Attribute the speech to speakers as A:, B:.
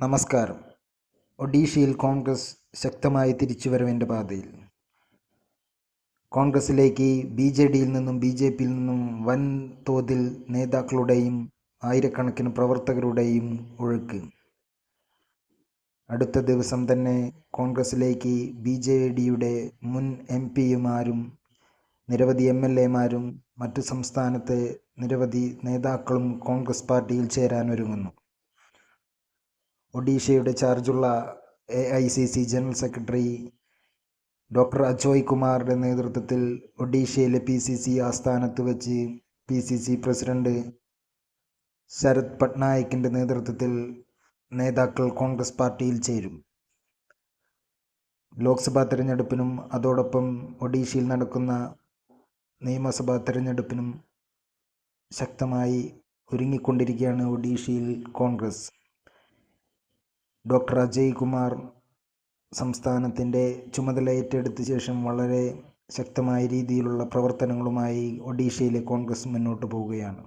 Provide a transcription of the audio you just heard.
A: നമസ്കാരം. ഒഡീഷയിൽ കോൺഗ്രസ് ശക്തമായി തിരിച്ചുവരവിന്റെ പാതയിൽ. കോൺഗ്രസിലേക്ക് ബി ജെ ഡിയിൽ നിന്നും ബി ജെ പിയിൽ നിന്നും വൻ തോതിൽ നേതാക്കളുടെയും ആയിരക്കണക്കിന് പ്രവർത്തകരുടെയും ഒഴുക്ക്. അടുത്ത ദിവസം തന്നെ കോൺഗ്രസിലേക്ക് ബി ജെ ഡിയുടെ മുൻ എം പിമാരും നിരവധി എം എൽ എമാരും മറ്റു സംസ്ഥാനത്തെ നിരവധി നേതാക്കളും കോൺഗ്രസ് പാർട്ടിയിൽ ചേരാൻ ഒരുങ്ങുന്നു ഒഡീഷയുടെ ചാർജുള്ള A I C C general secretary doctor Ajoy കുമാറിന്റെ നേതൃത്വത്തിൽ ഒഡീഷയിലെ പി സി സി ആസ്ഥാനത്ത് വെച്ച് P C C president Sarat പട്നായിക്കിന്റെ നേതൃത്വത്തിൽ നേതാക്കൾ കോൺഗ്രസ് പാർട്ടിയിൽ ചേരും. ലോക്സഭാ തെരഞ്ഞെടുപ്പിനും അതോടൊപ്പം ഒഡീഷയിൽ നടക്കുന്ന നിയമസഭാ തെരഞ്ഞെടുപ്പിനും ശക്തമായി ഒരുങ്ങിക്കൊണ്ടിരിക്കുകയാണ് ഒഡീഷയിൽ കോൺഗ്രസ്. ഡോക്ടർ അജയ് കുമാർ സംസ്ഥാനത്തിന്റെ ചുമതല ഏറ്റെടുത്ത ശേഷം വളരെ ശക്തമായ രീതിയിലുള്ള പ്രവർത്തനങ്ങളുമായി ഒഡീഷയിലെ കോൺഗ്രസ് മുന്നോട്ട് പോവുകയാണ്.